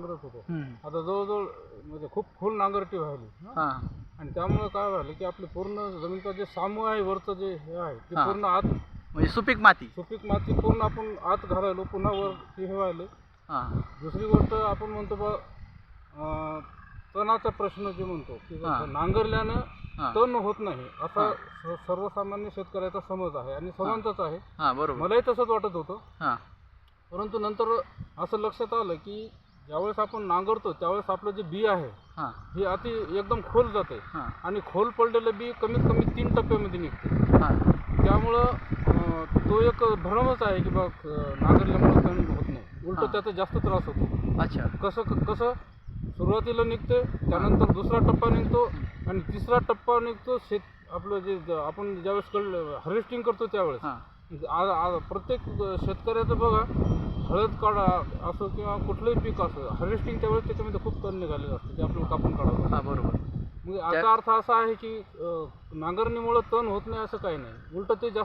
नांगरत होतो. आता जवळजवळ म्हणजे खूप खोल नांगरटी व्हायली. आणि त्यामुळे काय झालं की आपली पूर्ण जमिनीचं जे सामू आहे वरचं जे हे आहे ते हा. पूर्ण आत म्हणजे सुपीक माती. सुपीक माती पूर्ण आपण आत घालायलो पुन्हा वर हे व्हायले. हा. दुसरी गोष्ट आपण म्हणतो बा अं, तणाचा प्रश्न जे म्हणतो की हा. नांगरल्यानं तण होत नाही असा स- सर्वसामान्य शेतकऱ्याचा समज आहे आणि सर्वांचाच आहे. हा बरोबर. मलाही तसंच वाटत होतं. हा. परंतु नंतर असं लक्षात आलं की ज्यावेळेस आपण नांगरतो त्यावेळेस आपलं जे बी आहे हा. हे अति एकदम खोल जाते. हा. आणि खोल पडलेलं बी कमीत कमी तीन टप्प्यामध्ये निघते. हा. त्यामुळं अं, तो एक भ्रमच आहे की बा अं, नांगरल्यामुळं तण होत नाही. उलट हा. त्याचा जास्त त्रास होतो. अच्छा. कसं कसं सुरुवातीला निघते त्यानंतर दुसरा टप्पा निघतो आणि तिसरा टप्पा निघतो शेत आपलं जे ज- आपण ज्यावेळेस कळ हार्वेस्टिंग करतो त्यावेळेस. हा. आ- आ- प्रत्येक शेतकऱ्याचं बघा हळद काढा असो किंवा कुठलंही पीक असो हार्वेस्टिंगच्या वेळेस त्याच्यामध्ये खूप तण निघालेलं असतं ते आपल्याला कापून काढावं. हा बरोबर मग याचा अर्थ असा आहे की अं, नांगरणीमुळं तण होत नाही असं काही नाही उलट ते जास्त